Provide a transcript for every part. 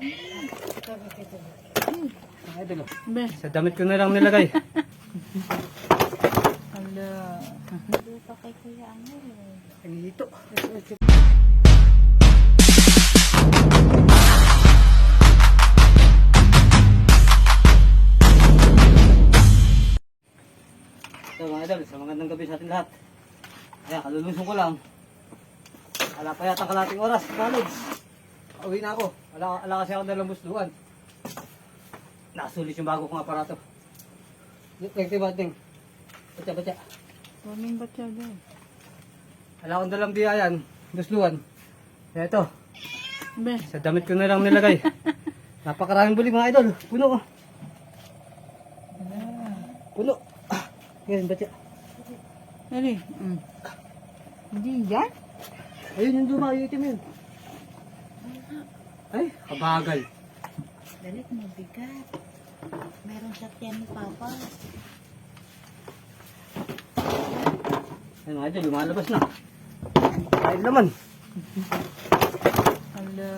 Oh. Be. sa damit ko na lang nilagay. Hala. Hindi pa kay Kuya Angel. eh. Ang hito. So mga idol, sa magandang gabi sa ating lahat. Ayan, kalulunsong ko lang. Wala pa yata kalating oras, college. Uwi na ako. Wala, wala kasi ako dalang busluan. Nasulit yung bago kong aparato. Tingti ba, ting? Batya, batya. Kaming ba't siya doon? Wala akong dalang biyayan, busluan. Ito, Be. sa damit ko na lang nilagay. Napakaraming buli mga idol. Puno. oh. Puno. Ah, yan, batya. Dali. Mm. Hindi yan? Ayun yung duma, yung itim yun. Ay, kabagal. Dalit mo bigat. Meron sa tiyan ni Papa. Ayun mga idol, lumalabas na. Ayun naman. Hala.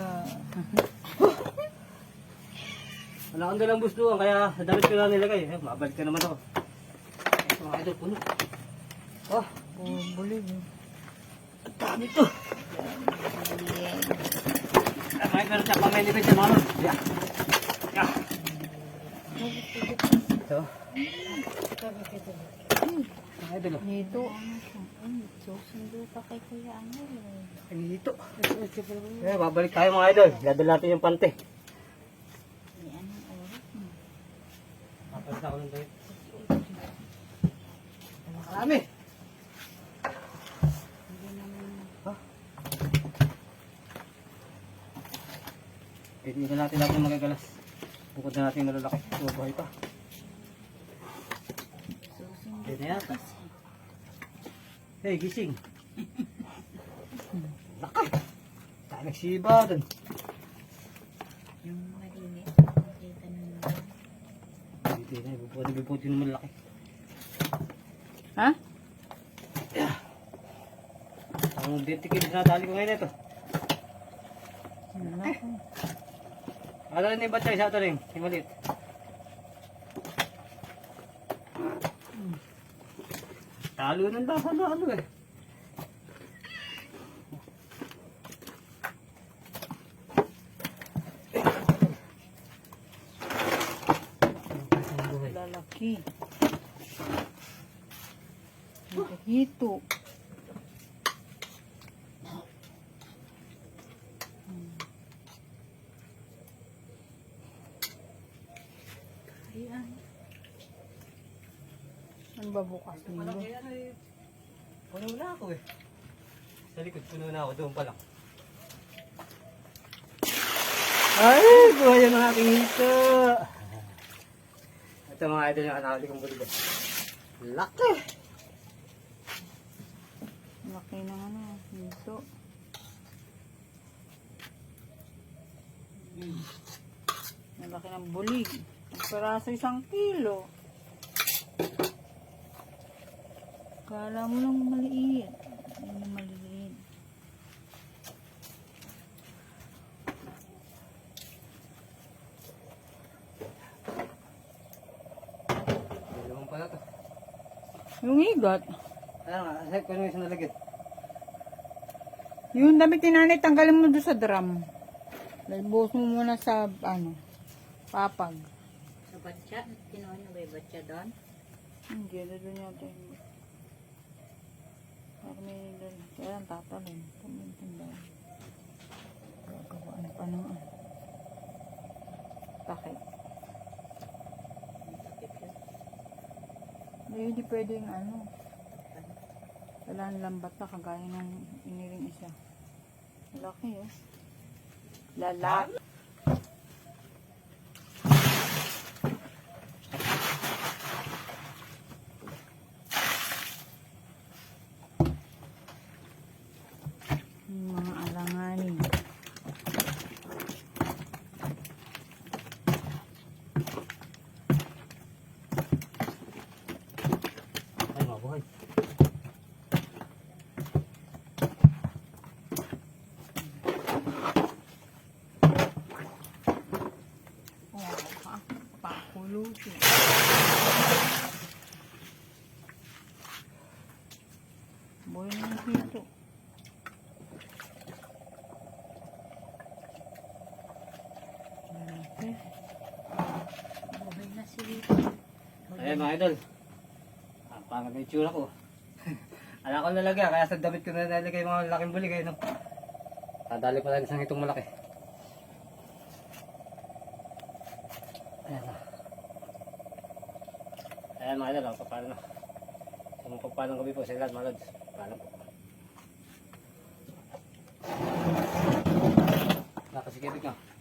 Wala akong dalang busluan, kaya sa damit ko lang nilagay. Eh, mabalik ka naman ako. Ito mga idol, puno. Oh, Oh, bulig. eh. dito. Ah, may meron siya pang may libid dyan, mga lord. Yeah. Yeah. Ito. Mga idol, oh. Dito. Ay, susundo pa kay Kuya Angel. eh. Ang hito. Eh, babalik tayo mga idol. Dadal natin yung pante. May anong oras mo? Papalit ako ng tayo. Marami. Pwede na natin yung magagalas. Bukod na natin malalaki. Bubuhay pa. susundo. Pwede na yata. Hey, gising. Laki. Tayo nagsiba dun. Yung malilit. Kita naman. Hindi na, bubuhay na bubuhay yung malaki. Ha? Ang 20 kilos na dali ko ngayon ito. Hala. Ano yung batay sa ito rin? Yung maliit. Talo ng lasa lalo eh. Lalaki. Hito. Ano ba bukas? Malaki eh. Puno na ako eh. Sa likod, puno na ako. Doon pa lang. Ay, buhay ang aking hito. Ito mga idol yung anahuli kong buligan. Laki! Laki ng ano. Hito. Ang laki ng bulig. Ang peraso isang kilo. Kala mo lang maliit. Yan ang maliit. Dalawang pala to. Yung igat. Ano nga, kasi kung ano yung isang nalagyan. Yung damit ni nanay, tanggalin mo doon sa drum. Lalbos mo muna sa, ano, papag. Sa batya. Kinuha niyo ba yung batya doon? Hindi, ano doon yata yung... Parang may lang tatalon. Tumintindi. Gagawaan pa ng ano. Takip. Hindi, hindi pwedeng ano. Kailangan lambat na kagaya ng iniring isa. Laki eh. Lalaki. yung mga alanganin. Ay mabuhay. Wow, ah, pakulutin Bobay na Ayan mga idol. Ah, parang may tsura ko. Ala ko nalagyan, kaya sa damit ko na nalagay mga laking bulig. Ayun, no? Tadali pa lang isang itong malaki. Ayan na. Ayan mga idol, paano na. Kung paano gabi po sa ilan, mga lods. Paano po. Nakasikibig na.